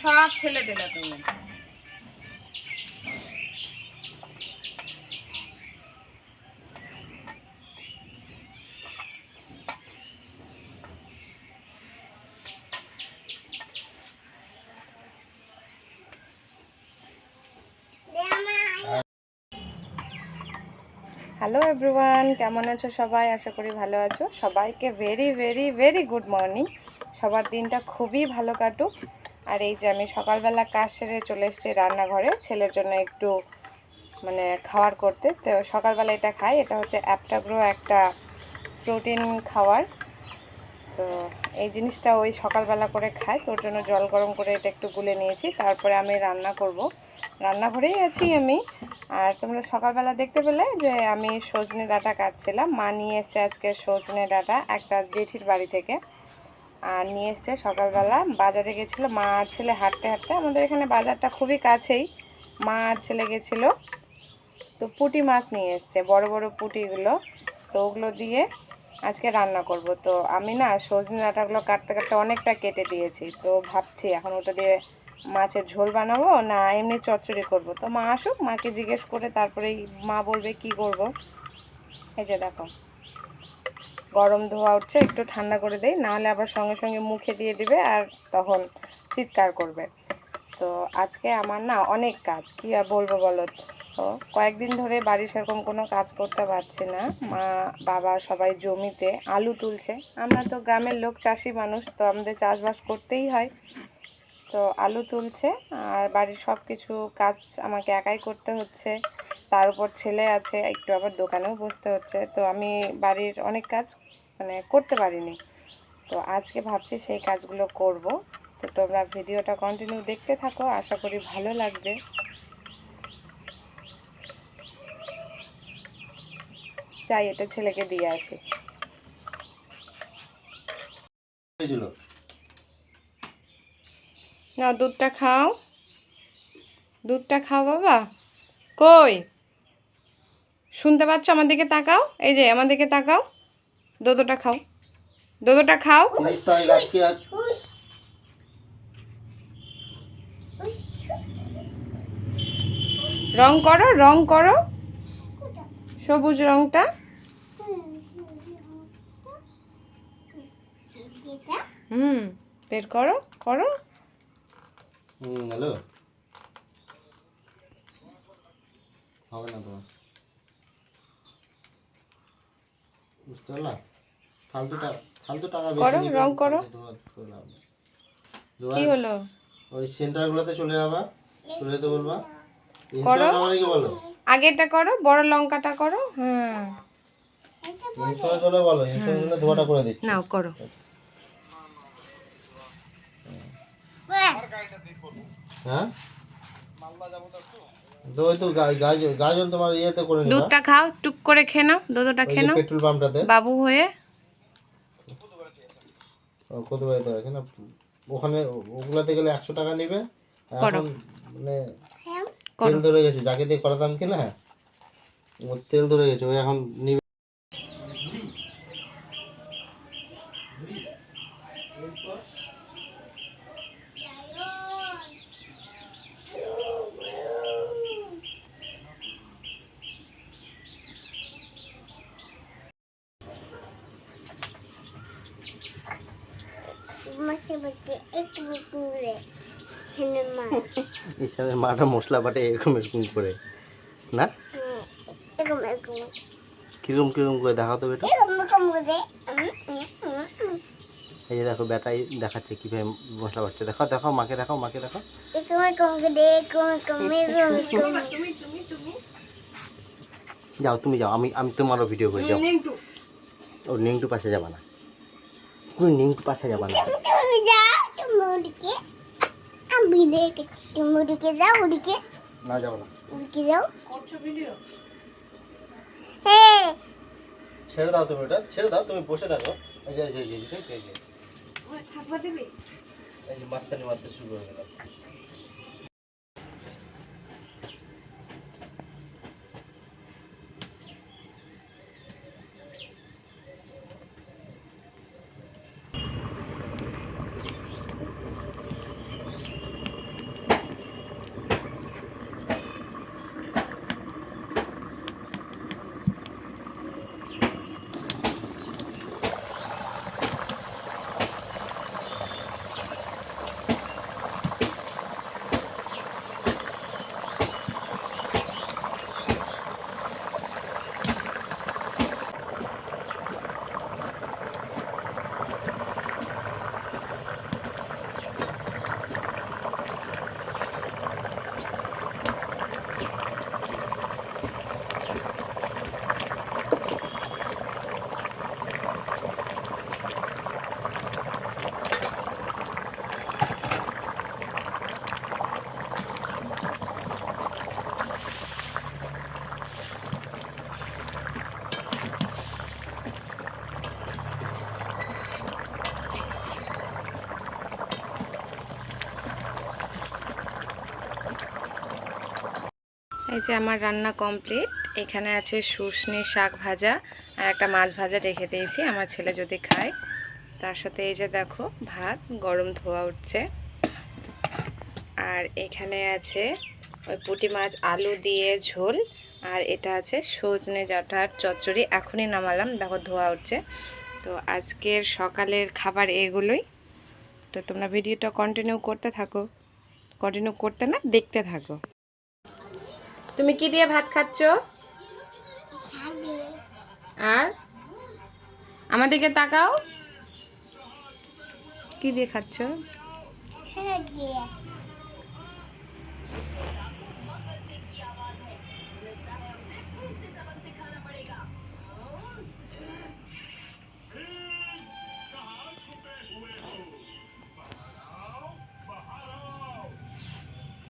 সব ফেলে দিলে তুমি। হ্যালো এভরিওয়ান কেমন আছো সবাই? আশা করি ভালো আছো। সবাইকে very very very good morning সবার দিনটা খুবই ভালো কাটুক। আর এই যে আমি সকালবেলা কাজ সেরে চলে এসেছি রান্নাঘরে, ছেলের জন্য একটু মানে খাওয়ার করতে। তো সকালবেলা এটা খাই, এটা হচ্ছে অ্যাপটাগ্রো একটা প্রোটিন খাবার তো এই জিনিসটা ওই সকালবেলা করে খায় তোর জন্য জল গরম করে এটা একটু গুলে নিয়েছি, তারপরে আমি রান্না করব। রান্নাঘরেই আছি আমি। আর তোমরা সকালবেলা দেখতে পেলে যে আমি সজনে ডাটা কাটছিলাম, মা নিয়ে এসছে আজকে সজনে ডাটা একটা জেঠির বাড়ি থেকে। আর নিয়ে এসছে সকালবেলা। বাজারে গেছিল, মা আর ছেলে হাঁটতে হাঁটতে। আমাদের এখানে বাজারটা খুবই কাছেই। মা আর ছেলে গেছিল। তো পুঁটি মাছ নিয়ে এসছে, বড় বড় পুঁটিগুলো। তো ওগুলো দিয়ে আজকে রান্না করব। তো আমি না সজনে ডাঁটাগুলো কাটতে কাটতে অনেকটা কেটে দিয়েছি। তো ভাবছি এখন ওটা দিয়ে মাছের ঝোল বানাবো, না এমনি চচ্চড়ি করব। তো মা আসুক, মাকে জিজ্ঞেস করে তারপরেই মা বলবে কি করব। এই যে দেখো। গরম ধোয়া উঠছে, একটু ঠান্ডা করে দেই, নাহলে আবার সঙ্গে সঙ্গে মুখে দিয়ে দিবে আর তখন চিৎকার করবে। তো আজকে আমার না অনেক কাজ, কি আর বলব বলো? তো কয়েকদিন ধরে বাড়ি সেরকম কোনো কাজ করতে পারছি না। মা, বাবা সবাই জমিতে আলু তুলছে। আমরা তো গ্রামের লোক, চাষি মানুষ, তো আমাদের চাষবাস করতেই হয়। তো আলু তুলছে আর বাড়ির সব কিছু কাজ আমাকে একাই করতে হচ্ছে। তার উপর ছেলে আছে একটু আবার দোকানেও বসতে হচ্ছে। তো আমি বাড়ির অনেক কাজ মানে করতে পারিনি। তো আজকে ভাবছি সেই কাজগুলো করব। তো তোমরা ভিডিওটা কন্টিনিউ দেখতে থাকো আশা করি ভালো লাগবে। যাই এটা ছেলেকে দিয়ে আসি। না দুধটা খাও। দুধটা খাও বাবা। কই? শুনতে পাচ্ছ? আমার দিকে তাকাও। এই যে, আমার দিকে তাকাও। দোদোটা খাও। দোদোটা খাও। রং করো রং করো। সবুজ রংটা। হুম, বের করো করো। হ্যালো। হবে না তোমার বুঝতে পারলা? ফালতু টাকা ফালতু টাকা বেশি করো, রং করো। কি হলো? ওই সেন্টারগুলোতে চলে যাবা চলে যেতে বলবা। করো। ইন্স্যুরেন্স আমাকে বলো? আগেরটা করো বড় লঙ্কাটা করো হ্যাঁ। ইন্স্যুরেন্স হলে বলো ইন্স্যুরেন্স হলে ধোয়াটা করে দিচ্ছি। নাও করো। হ্যাঁ? তো ওই তো গা- গাজল গাজল তোমার ইয়েতে করে নিবা। দুধটা খাও টুক করে খেয়ে নাও দুধটা খেয়ে নাও। পেট্রোল পাম্পটাতে। বাবু হয়ে। কত বাড়িতে আছে না ওখানে ওগুলাতে গেলে একশো টাকা নেবে। এখন মানে তেল ধরে গেছে যাকে দিয়ে করাতাম কিনা ওর তেল ধরে গেছে ওই এখন নিবে হিসাবে মাটা মশলা বাটে এরকম এরকম করে। না? কীরকম কীরকম করে দেখাও তো বেটা। এই যে দেখো বেটাই দেখাচ্ছে কীভাবে মশলা বাটছে। দেখাও দেখাও মাকে দেখাও মাকে দেখাও। যাও তুমি যাও আমি আমি তোমারও ভিডিও করে যাও। ও নিংটু পাশে যাবা না। তুমি নিংটু পাশে যাবা না। যাও ওদিকে না যাও না মুড়িকে যাও হ্যাঁ ছেড়ে দাও তুমি ওটা ছেড়ে দাও তুমি বসে থাকো এই যে এই যে এই যে, এই যে, এই যে এই যে মাঝখানে মারতে শুরু হয়ে গেল এই যে আমার রান্না কমপ্লিট এখানে আছে শুশনি শাক ভাজা আর একটা মাছ ভাজা রেখে দিয়েছি, আমার ছেলে যদি খায়। তার সাথে এই যে দেখো, ভাত, গরম ধোয়া উঠছে। আর এখানে আছে ওই পুঁটি মাছ, আলু দিয়ে ঝোল, আর এটা আছে সজনে ডাঁটার চচ্চড়ি। এখনই নামালাম, দেখো ধোয়া উঠছে। তো আজকের সকালের খাবার এগুলোই। তো তোমরা ভিডিওটা কন্টিনিউ করতে থাকো। কন্টিনিউ করতে না, দেখতে থাকো। তুমি কি দিয়ে ভাত খাচ্ছ? আর? আমাদেরকে তাকাও। কি দিয়ে খাচ্ছ?